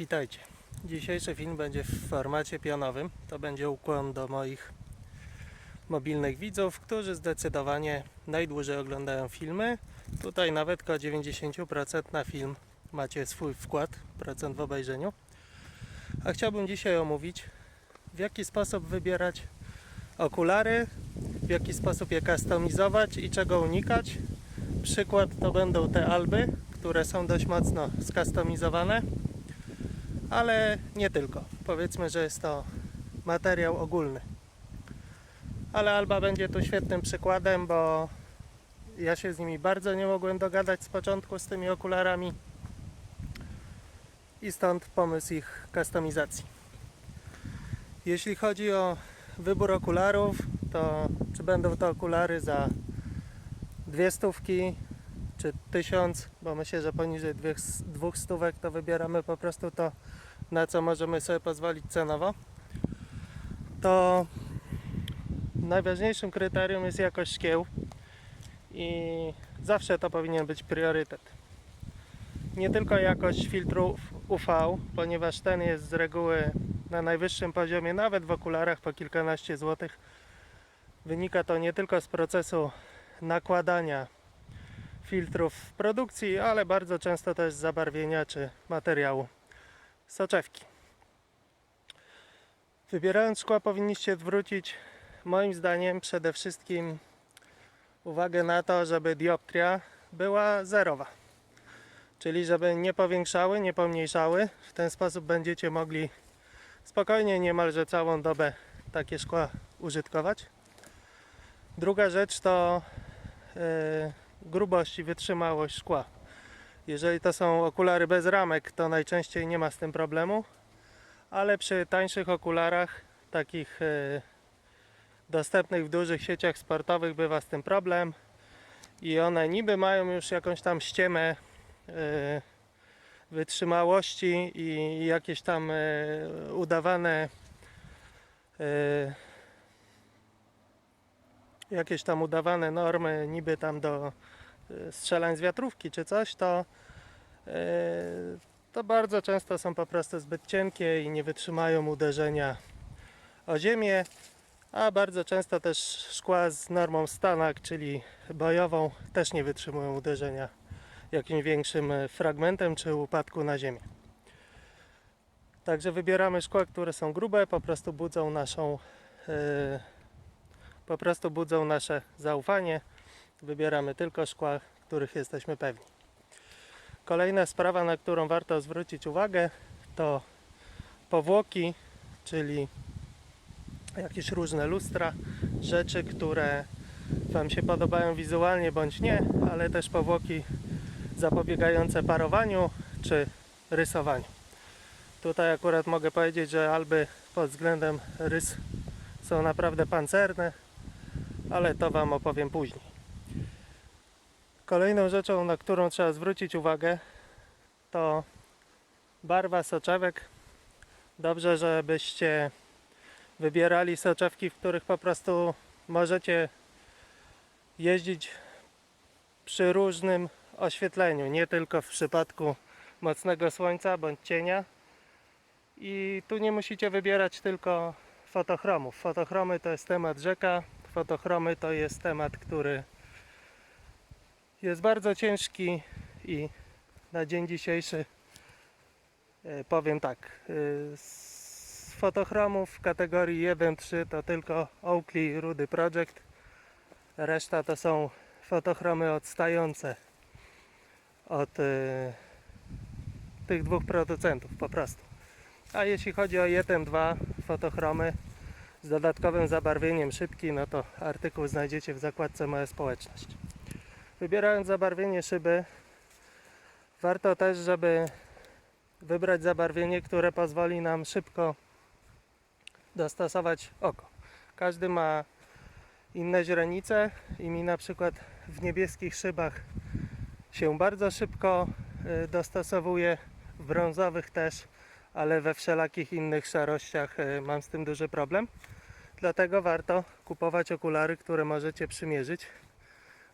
Witajcie. Dzisiejszy film będzie w formacie pionowym. To będzie ukłon do moich mobilnych widzów, którzy zdecydowanie najdłużej oglądają filmy. Tutaj nawet koło 90% na film macie swój wkład, procent w obejrzeniu. A chciałbym dzisiaj omówić, w jaki sposób wybierać okulary, w jaki sposób je kustomizować i czego unikać. Przykład to będą te alby, które są dość mocno skustomizowane ale nie tylko. Powiedzmy, że jest to materiał ogólny. Ale Alba będzie tu świetnym przykładem, bo ja się z nimi bardzo nie mogłem dogadać z początku z tymi okularami i stąd pomysł ich kustomizacji. Jeśli chodzi o wybór okularów, to czy będą to okulary za dwie stówki, czy tysiąc, bo myślę, że poniżej dwóch, dwóch stówek to wybieramy po prostu to, na co możemy sobie pozwolić cenowo, to najważniejszym kryterium jest jakość szkieł i zawsze to powinien być priorytet. Nie tylko jakość filtrów UV, ponieważ ten jest z reguły na najwyższym poziomie, nawet w okularach po kilkanaście złotych. Wynika to nie tylko z procesu nakładania filtrów w produkcji, ale bardzo często też zabarwienia czy materiału soczewki. Wybierając szkła powinniście zwrócić moim zdaniem przede wszystkim uwagę na to, żeby dioptria była zerowa. Czyli żeby nie powiększały, nie pomniejszały. W ten sposób będziecie mogli spokojnie niemalże całą dobę takie szkła użytkować. Druga rzecz to yy, grubość i wytrzymałość szkła. Jeżeli to są okulary bez ramek, to najczęściej nie ma z tym problemu, ale przy tańszych okularach, takich e, dostępnych w dużych sieciach sportowych, bywa z tym problem i one niby mają już jakąś tam ściemę e, wytrzymałości i jakieś tam e, udawane jakieś tam udawane normy niby tam do strzelań z wiatrówki czy coś, to e, to bardzo często są po prostu zbyt cienkie i nie wytrzymają uderzenia o ziemię, a bardzo często też szkła z normą Stanak, czyli bojową, też nie wytrzymują uderzenia jakimś większym e, fragmentem czy upadku na ziemię. Także wybieramy szkła, które są grube, po prostu budzą naszą e, po prostu budzą nasze zaufanie. Wybieramy tylko szkła, których jesteśmy pewni. Kolejna sprawa, na którą warto zwrócić uwagę, to powłoki, czyli jakieś różne lustra, rzeczy, które Wam się podobają wizualnie bądź nie, ale też powłoki zapobiegające parowaniu czy rysowaniu. Tutaj akurat mogę powiedzieć, że alby pod względem rys są naprawdę pancerne, ale to Wam opowiem później. Kolejną rzeczą, na którą trzeba zwrócić uwagę, to barwa soczewek. Dobrze, żebyście wybierali soczewki, w których po prostu możecie jeździć przy różnym oświetleniu, nie tylko w przypadku mocnego słońca bądź cienia. I tu nie musicie wybierać tylko fotochromów. Fotochromy to jest temat rzeka, fotochromy to jest temat, który jest bardzo ciężki i na dzień dzisiejszy e, powiem tak. e, Z fotochromów w kategorii 1-3 to tylko Oakley Rudy Project. Reszta to są fotochromy odstające od e, tych dwóch producentów po prostu. A jeśli chodzi o 1-2 fotochromy z dodatkowym zabarwieniem szybki, no to artykuł znajdziecie w zakładce Moja Społeczność. Wybierając zabarwienie szyby, warto też, żeby wybrać zabarwienie, które pozwoli nam szybko dostosować oko. Każdy ma inne źrenice i mi na przykład w niebieskich szybach się bardzo szybko y, dostosowuje, w brązowych też, ale we wszelakich innych szarościach y, mam z tym duży problem. Dlatego warto kupować okulary, które możecie przymierzyć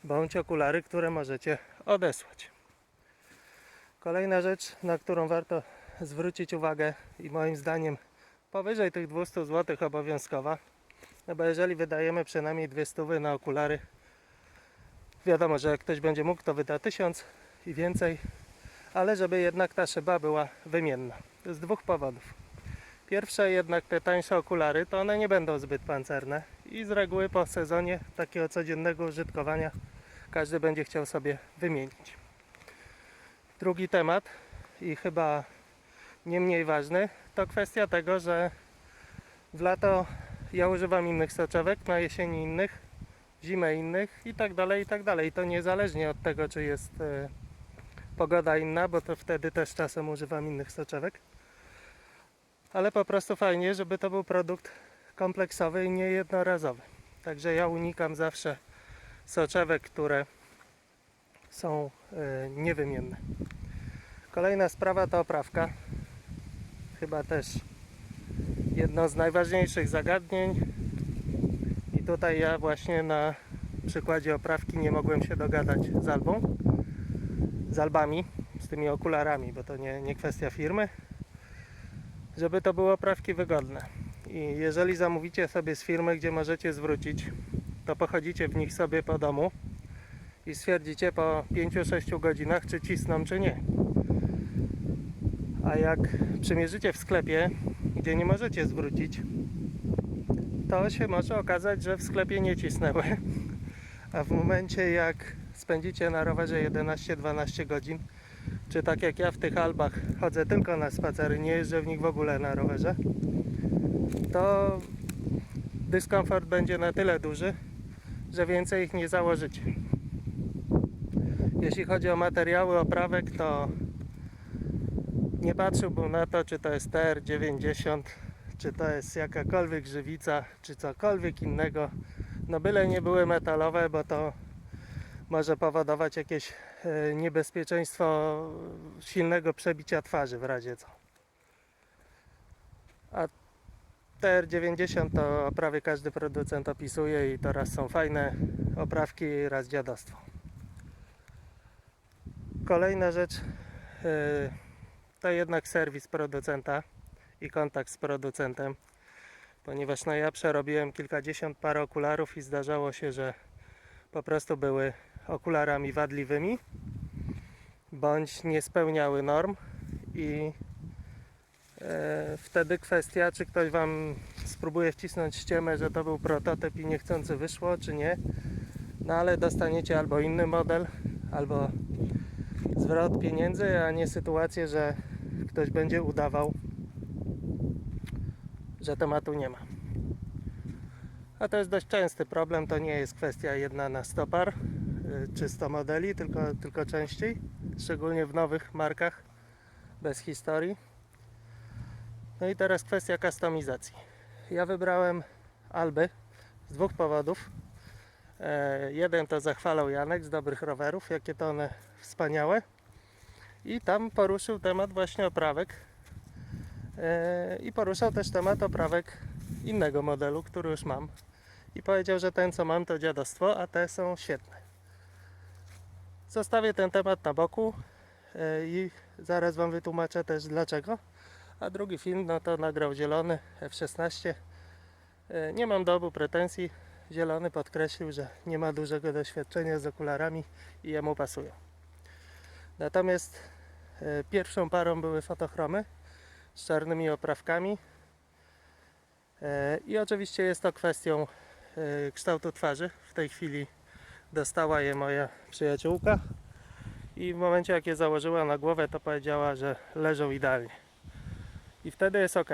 bądź okulary, które możecie odesłać. Kolejna rzecz, na którą warto zwrócić uwagę i moim zdaniem powyżej tych 200 zł obowiązkowa. No bo jeżeli wydajemy przynajmniej 200 na okulary, wiadomo, że jak ktoś będzie mógł, to wyda 1000 i więcej, ale żeby jednak ta szyba była wymienna. Z dwóch powodów. Pierwsze jednak te tańsze okulary, to one nie będą zbyt pancerne i z reguły po sezonie takiego codziennego użytkowania każdy będzie chciał sobie wymienić. Drugi temat i chyba nie mniej ważny, to kwestia tego, że w lato ja używam innych soczewek, na jesieni innych, zimę innych i tak dalej, i tak dalej. To niezależnie od tego, czy jest e, pogoda inna, bo to wtedy też czasem używam innych soczewek. Ale po prostu fajnie, żeby to był produkt kompleksowy i nie jednorazowy. Także ja unikam zawsze soczewek, które są e, niewymienne. Kolejna sprawa to oprawka. Chyba też jedno z najważniejszych zagadnień. I tutaj ja właśnie na przykładzie oprawki nie mogłem się dogadać z Albą. Z Albami, z tymi okularami, bo to nie, nie kwestia firmy. Żeby to były oprawki wygodne. I jeżeli zamówicie sobie z firmy, gdzie możecie zwrócić, to pochodzicie w nich sobie po domu i stwierdzicie po 5-6 godzinach, czy cisną, czy nie. A jak przymierzycie w sklepie, gdzie nie możecie zwrócić, to się może okazać, że w sklepie nie cisnęły. A w momencie jak spędzicie na rowerze 11-12 godzin, czy tak jak ja w tych albach chodzę tylko na spacery, nie jeżdżę w nich w ogóle na rowerze, to dyskomfort będzie na tyle duży, że więcej ich nie założycie. Jeśli chodzi o materiały oprawek, to nie patrzyłbym na to, czy to jest TR90, czy to jest jakakolwiek żywica, czy cokolwiek innego. No byle nie były metalowe, bo to może powodować jakieś e, niebezpieczeństwo silnego przebicia twarzy w razie co. A TR90 to prawie każdy producent opisuje i to raz są fajne oprawki, raz dziadostwo. Kolejna rzecz e, to jednak serwis producenta i kontakt z producentem, ponieważ no ja przerobiłem kilkadziesiąt par okularów i zdarzało się, że po prostu były okularami wadliwymi bądź nie spełniały norm i wtedy kwestia, czy ktoś Wam spróbuje wcisnąć ściemę, że to był prototyp i niechcący wyszło, czy nie. No ale dostaniecie albo inny model, albo zwrot pieniędzy, a nie sytuację, że ktoś będzie udawał, że tematu nie ma. A to jest dość częsty problem, to nie jest kwestia jedna na 100 par y, czy 100 modeli, tylko, tylko częściej, szczególnie w nowych markach bez historii. No i teraz kwestia kustomizacji. Ja wybrałem Alby z dwóch powodów. E, jeden to zachwalał Janek z dobrych rowerów, jakie to one wspaniałe. I tam poruszył temat właśnie oprawek. E, I poruszał też temat oprawek innego modelu, który już mam. I powiedział, że ten co mam to dziadostwo, a te są świetne. Zostawię ten temat na boku e, i zaraz Wam wytłumaczę też dlaczego. A drugi film, no to nagrał zielony F16. E, Nie mam do obu pretensji. Zielony podkreślił, że nie ma dużego doświadczenia z okularami i jemu pasują. Natomiast e, pierwszą parą były fotochromy z czarnymi oprawkami. E, I oczywiście jest to kwestią kształtu twarzy. W tej chwili dostała je moja przyjaciółka i w momencie jak je założyła na głowę to powiedziała, że leżą idealnie. I wtedy jest ok.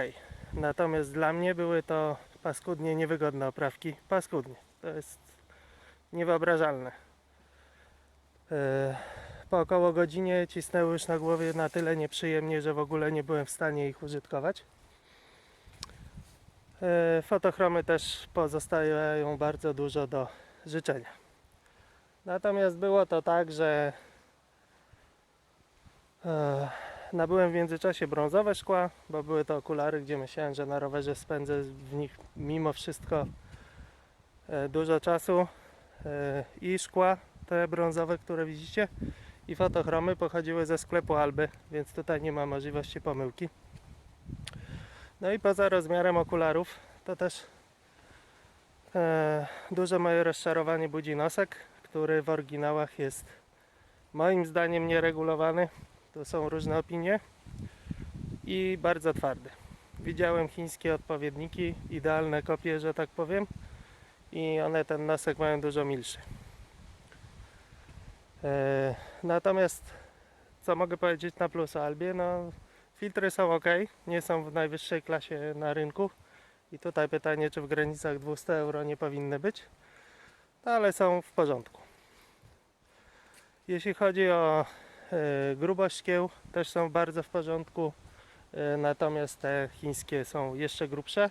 Natomiast dla mnie były to paskudnie niewygodne oprawki. Paskudnie. To jest niewyobrażalne. E, Po około godzinie cisnęły już na głowie na tyle nieprzyjemnie, że w ogóle nie byłem w stanie ich użytkować. E, Fotochromy też pozostają bardzo dużo do życzenia. Natomiast było to tak, że e, nabyłem w międzyczasie brązowe szkła, bo były to okulary, gdzie myślałem, że na rowerze spędzę w nich mimo wszystko e, dużo czasu. E, I szkła te brązowe, które widzicie, i fotochromy pochodziły ze sklepu Alby, więc tutaj nie ma możliwości pomyłki. No i poza rozmiarem okularów, to też e, duże moje rozczarowanie budzi nosek, który w oryginałach jest moim zdaniem nieregulowany. Tu są różne opinie i bardzo twardy. Widziałem chińskie odpowiedniki, idealne kopie, że tak powiem, i one ten nosek mają dużo milszy. E, natomiast co mogę powiedzieć na plus Albie? No, filtry są ok, nie są w najwyższej klasie na rynku. I tutaj pytanie, czy w granicach 200 euro nie powinny być, no, ale są w porządku. Jeśli chodzi o grubość szkieł, też są bardzo w porządku, e, natomiast te chińskie są jeszcze grubsze,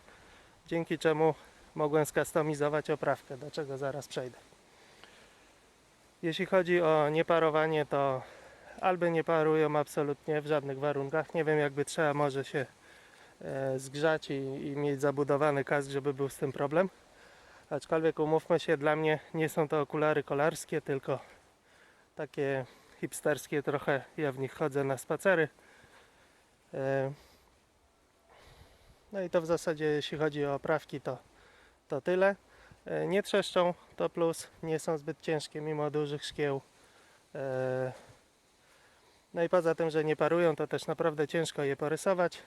dzięki czemu mogłem skustomizować oprawkę, do czego zaraz przejdę. Jeśli chodzi o nieparowanie, to alby nie parują absolutnie w żadnych warunkach. Nie wiem, jakby trzeba może się e, zgrzać i, i mieć zabudowany kask, żeby był z tym problem. Aczkolwiek umówmy się, dla mnie nie są to okulary kolarskie, tylko takie hipsterskie trochę. Ja w nich chodzę na spacery. E, No i to w zasadzie, jeśli chodzi o oprawki, to, to tyle. E, Nie trzeszczą, to plus. Nie są zbyt ciężkie mimo dużych szkieł. E, No i poza tym, że nie parują, to też naprawdę ciężko je porysować.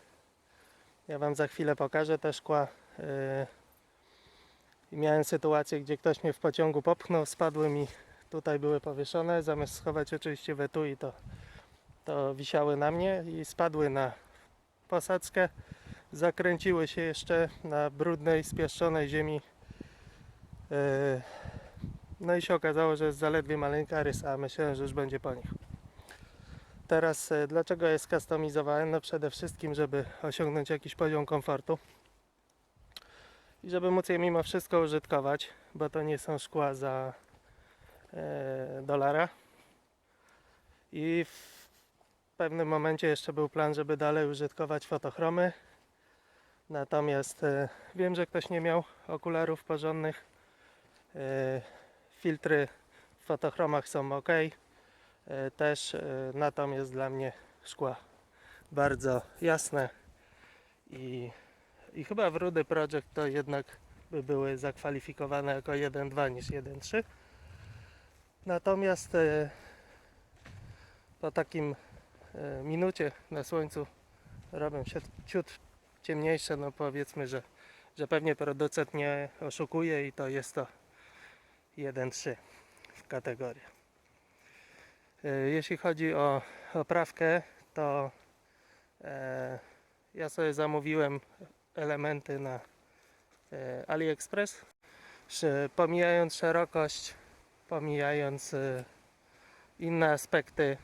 Ja Wam za chwilę pokażę te szkła. Miałem sytuację, gdzie ktoś mnie w pociągu popchnął, spadły mi tutaj były powieszone. Zamiast schować oczywiście w etui, to, to wisiały na mnie i spadły na posadzkę. Zakręciły się jeszcze na brudnej, spieszczonej ziemi. E, No i się okazało, że jest zaledwie maleńka rysa, a myślałem, że już będzie po nich. Teraz e, dlaczego je skustomizowałem? No przede wszystkim, żeby osiągnąć jakiś poziom komfortu i żeby móc je mimo wszystko użytkować, bo to nie są szkła za dolara. I w pewnym momencie jeszcze był plan, żeby dalej użytkować fotochromy. Natomiast e, wiem, że ktoś nie miał okularów porządnych. E, filtry w fotochromach są ok. E, też e, natomiast dla mnie szkła bardzo jasne i, i chyba w Rudy Project to jednak by były zakwalifikowane jako 1.2 niż 1.3. Natomiast e, po takim e, minucie na słońcu robią się ciut ciemniejsze, no powiedzmy, że, że pewnie producent nie oszukuje i to jest to 1.3 w kategorii. E, Jeśli chodzi o oprawkę, to e, ja sobie zamówiłem elementy na e, AliExpress. Pomijając szerokość, pomijając e, inne aspekty,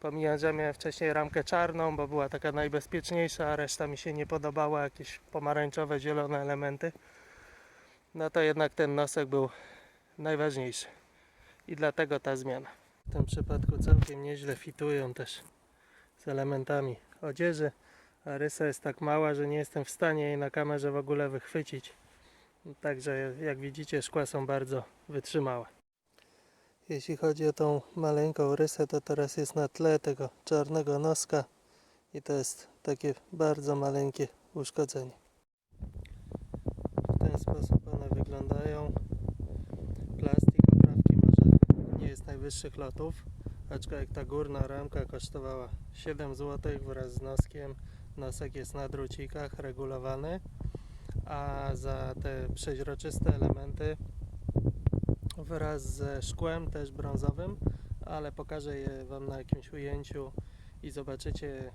pomijając, że miałem wcześniej ramkę czarną, bo była taka najbezpieczniejsza, a reszta mi się nie podobała, jakieś pomarańczowe, zielone elementy, no to jednak ten nosek był najważniejszy i dlatego ta zmiana. W tym przypadku całkiem nieźle fitują też z elementami odzieży, a rysa jest tak mała, że nie jestem w stanie jej na kamerze w ogóle wychwycić. Także jak widzicie szkła są bardzo wytrzymałe. Jeśli chodzi o tą maleńką rysę, to teraz jest na tle tego czarnego noska i to jest takie bardzo maleńkie uszkodzenie. W ten sposób one wyglądają. Plastik oprawki może nie jest najwyższych lotów, aczkolwiek ta górna ramka kosztowała 7 zł wraz z noskiem. Nosek jest na drucikach regulowany, a za te przeźroczyste elementy wraz ze szkłem też brązowym, ale pokażę je Wam na jakimś ujęciu i zobaczycie e,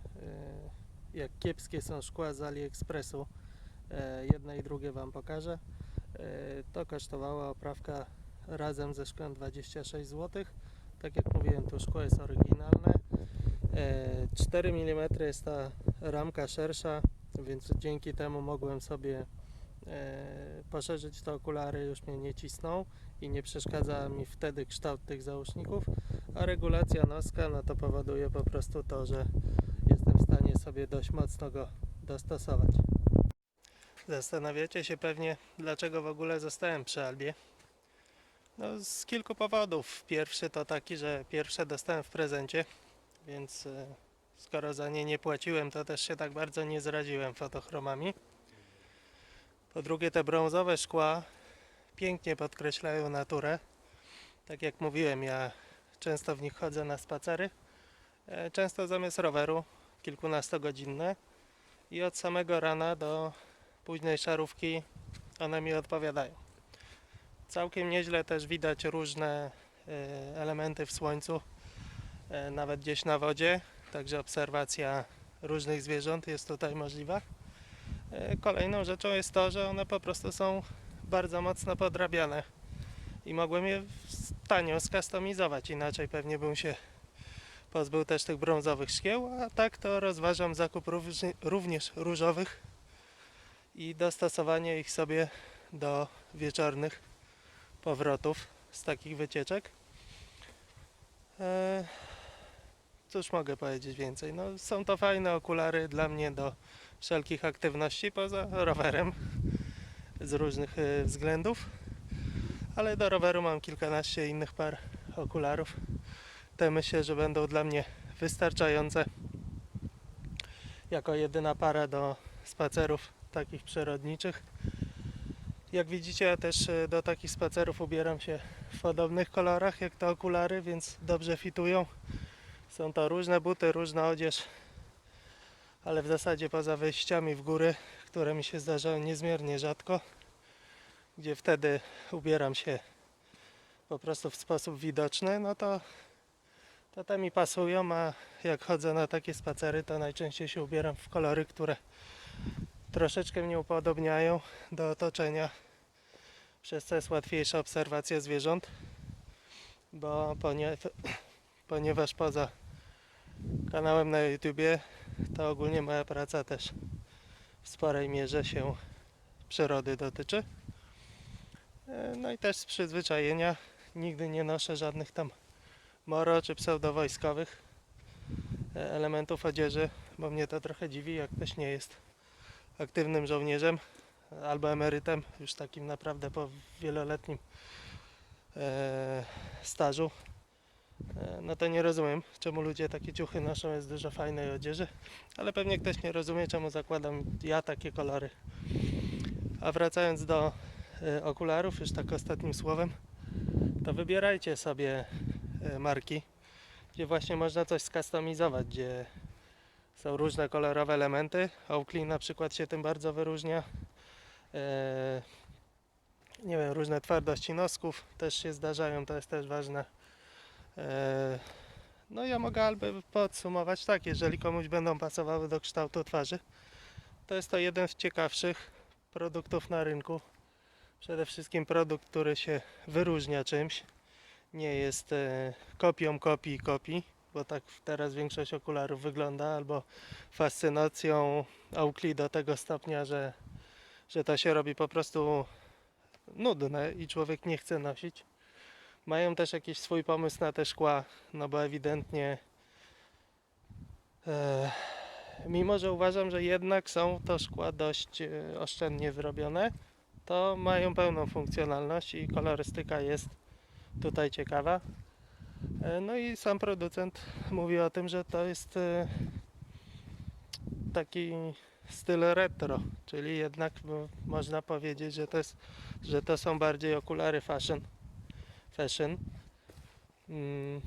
jak kiepskie są szkła z AliExpressu. E, Jedne i drugie Wam pokażę. E, To kosztowała oprawka razem ze szkłem 26 zł. Tak jak mówiłem, to szkło jest oryginalne. E, 4 mm jest ta ramka szersza, więc dzięki temu mogłem sobie poszerzyć te okulary, już mnie nie cisną i nie przeszkadza mi wtedy kształt tych załączników, a regulacja noska no to powoduje po prostu to, że jestem w stanie sobie dość mocno go dostosować. Zastanawiacie się pewnie, dlaczego w ogóle zostałem przy Albie. No, z kilku powodów. Pierwszy to taki, że pierwsze dostałem w prezencie, więc e, skoro za nie nie płaciłem, to też się tak bardzo nie zraziłem fotochromami. Po drugie, te brązowe szkła pięknie podkreślają naturę. Tak jak mówiłem, ja często w nich chodzę na spacery. E, Często zamiast roweru, kilkunastogodzinne. I od samego rana do późnej szarówki one mi odpowiadają. Całkiem nieźle też widać różne e, elementy w słońcu, e, nawet gdzieś na wodzie, także obserwacja różnych zwierząt jest tutaj możliwa. E, Kolejną rzeczą jest to, że one po prostu są bardzo mocno podrabiane i mogłem je tanio skustomizować, inaczej pewnie bym się pozbył też tych brązowych szkieł, a tak to rozważam zakup również różowych i dostosowanie ich sobie do wieczornych powrotów z takich wycieczek. E, Cóż mogę powiedzieć więcej? No, są to fajne okulary dla mnie do wszelkich aktywności poza rowerem z różnych e, względów, ale do roweru mam kilkanaście innych par okularów. Te myślę, że będą dla mnie wystarczające jako jedyna para do spacerów takich przyrodniczych. Jak widzicie, ja też e, do takich spacerów ubieram się w podobnych kolorach jak te okulary, więc dobrze fitują. Są to różne buty, różna odzież, ale w zasadzie poza wyjściami w góry, które mi się zdarzają niezmiernie rzadko, gdzie wtedy ubieram się po prostu w sposób widoczny, no to, to te mi pasują, a jak chodzę na takie spacery, to najczęściej się ubieram w kolory, które troszeczkę mnie upodobniają do otoczenia, przez co jest łatwiejsza obserwacja zwierząt, bo ponie, ponieważ poza kanałem na YouTubie, to ogólnie moja praca też w sporej mierze się przyrody dotyczy. E, No i też z przyzwyczajenia nigdy nie noszę żadnych tam moro czy pseudowojskowych e, elementów odzieży, bo mnie to trochę dziwi, jak ktoś nie jest aktywnym żołnierzem albo emerytem, już takim naprawdę po wieloletnim e, stażu. No to nie rozumiem, czemu ludzie takie ciuchy noszą, jest dużo fajnej odzieży, ale pewnie ktoś nie rozumie, czemu zakładam ja takie kolory. A wracając do e, okularów, już tak ostatnim słowem, to wybierajcie sobie e, marki, gdzie właśnie można coś skustomizować, gdzie są różne kolorowe elementy. Oakley na przykład się tym bardzo wyróżnia. E, nie wiem, różne twardości nosków też się zdarzają, to jest też ważne. E, no ja mogę albo podsumować tak, jeżeli komuś będą pasowały do kształtu twarzy, to jest to jeden z ciekawszych produktów na rynku. Przede wszystkim produkt, który się wyróżnia czymś. Nie jest e, kopią kopii kopii, bo tak teraz większość okularów wygląda, albo fascynacją Oakley do tego stopnia, że, że to się robi po prostu nudne i człowiek nie chce nosić. Mają też jakiś swój pomysł na te szkła, no bo ewidentnie e, mimo, że uważam, że jednak są to szkła dość e, oszczędnie zrobione, to mają pełną funkcjonalność i kolorystyka jest tutaj ciekawa. E, No i sam producent mówi o tym, że to jest e, taki styl retro, czyli jednak można powiedzieć, że to, jest, że to są bardziej okulary fashion. Fashion. Mm,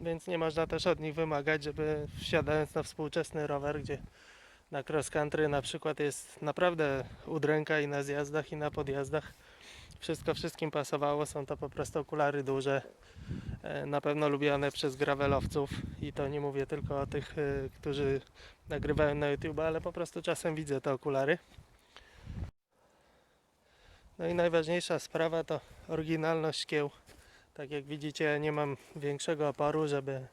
więc nie można też od nich wymagać, żeby wsiadając na współczesny rower, gdzie na cross country na przykład jest naprawdę udręka i na zjazdach i na podjazdach. Wszystko wszystkim pasowało, są to po prostu okulary duże, e, na pewno lubiane przez gravelowców i to nie mówię tylko o tych, e, którzy nagrywają na YouTube, ale po prostu czasem widzę te okulary. No i najważniejsza sprawa to oryginalność szkieł. Tak jak widzicie, ja nie mam większego oporu, żeby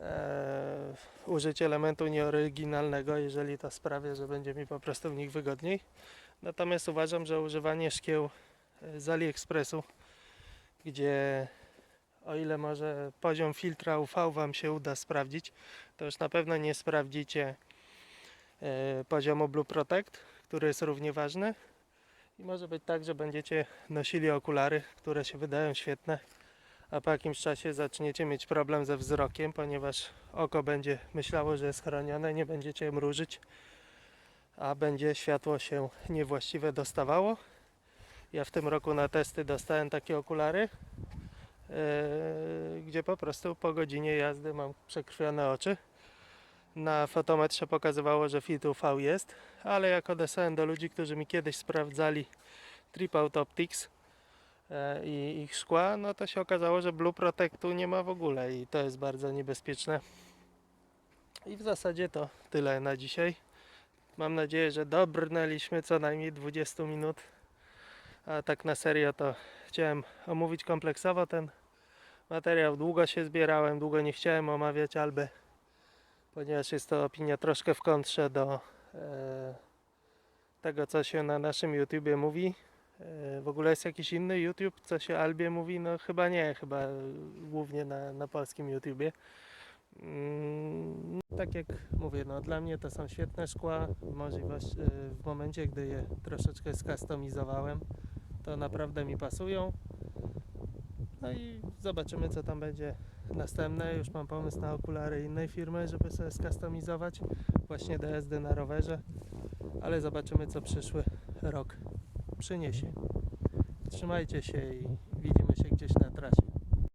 e, użyć elementu nieoryginalnego, jeżeli to sprawia, że będzie mi po prostu w nich wygodniej. Natomiast uważam, że używanie szkieł e, z AliExpressu, gdzie o ile może poziom filtra UV Wam się uda sprawdzić, to już na pewno nie sprawdzicie e, poziomu Blue Protect, który jest równie ważny. I może być tak, że będziecie nosili okulary, które się wydają świetne, a po jakimś czasie zaczniecie mieć problem ze wzrokiem, ponieważ oko będzie myślało, że jest chronione, nie będziecie mrużyć, a będzie światło się niewłaściwe dostawało. Ja w tym roku na testy dostałem takie okulary, yy, gdzie po prostu po godzinie jazdy mam przekrwione oczy. Na fotometrze pokazywało, że fit UV jest, ale jak odesłałem do ludzi, którzy mi kiedyś sprawdzali Trip Out Optics e, i ich szkła, no to się okazało, że Blue Protectu nie ma w ogóle i to jest bardzo niebezpieczne. I w zasadzie to tyle na dzisiaj. Mam nadzieję, że dobrnęliśmy co najmniej 20 minut. A tak na serio to chciałem omówić kompleksowo ten materiał. Długo się zbierałem, długo nie chciałem omawiać Alby, ponieważ jest to opinia troszkę w kontrze do e, tego, co się na naszym YouTubie mówi. E, w ogóle jest jakiś inny YouTube, co się Albie mówi? No chyba nie, chyba głównie na, na polskim YouTubie. Mm, tak jak mówię, no dla mnie to są świetne szkła. Możliwość, e, w momencie, gdy je troszeczkę skustomizowałem, to naprawdę mi pasują. No i zobaczymy, co tam będzie następne. Już mam pomysł na okulary innej firmy, żeby sobie skustomizować właśnie jazdy na rowerze. Ale zobaczymy, co przyszły rok przyniesie. Trzymajcie się i widzimy się gdzieś na trasie.